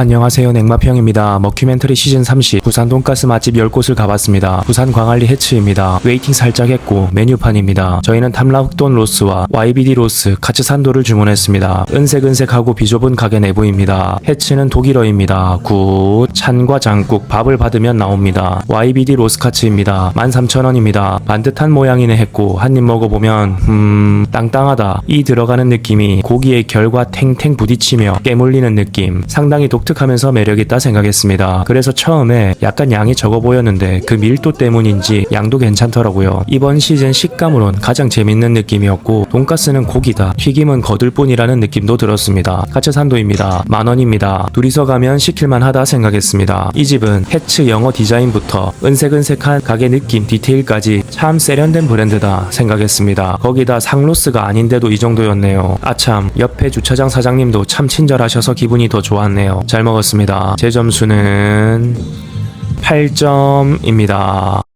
안녕하세요 냉마평입니다. 머큐멘터리 시즌 30 부산 돈가스 맛집 10곳을 가봤습니다. 부산 광안리 해츠입니다. 웨이팅 살짝 했고 메뉴판입니다. 저희는 탐라흑돈 로스와 YBD 로스 카츠산도를 주문했습니다. 은색은색하고 비좁은 가게 내부입니다. 해츠는 독일어입니다. 굿 찬과 장국 밥을 받으면 나옵니다. YBD 로스 카츠입니다. 13,000원입니다. 반듯한 모양이네 했고 한 입 먹어보면 음 땅땅하다 이 들어가는 느낌이 고기의 결과 탱탱 부딪히며 깨물리는 느낌 상당히 독특 하면서 매력 있다 생각했습니다. 그래서 처음에 약간 양이 적어 보였는데 그 밀도 때문인지 양도 괜찮더라고요. 이번 시즌 식감으론 가장 재밌는 느낌이었고 돈가스는 고기다 튀김은 거들 뿐이라는 느낌도 들었습니다. 가츠산도입니다. 만원입니다. 둘이서 가면 시킬만 하다 생각했습니다. 이 집은 해츠 영어 디자인부터 은색은색한 가게 느낌 디테일까지 참 세련된 브랜드다 생각했습니다. 거기다 상로스가 아닌데도 이 정도였네요. 아참 옆에 주차장 사장님도 참 친절하셔서 기분이 더 좋았네요. 잘 먹었습니다. 제 점수는 8점입니다.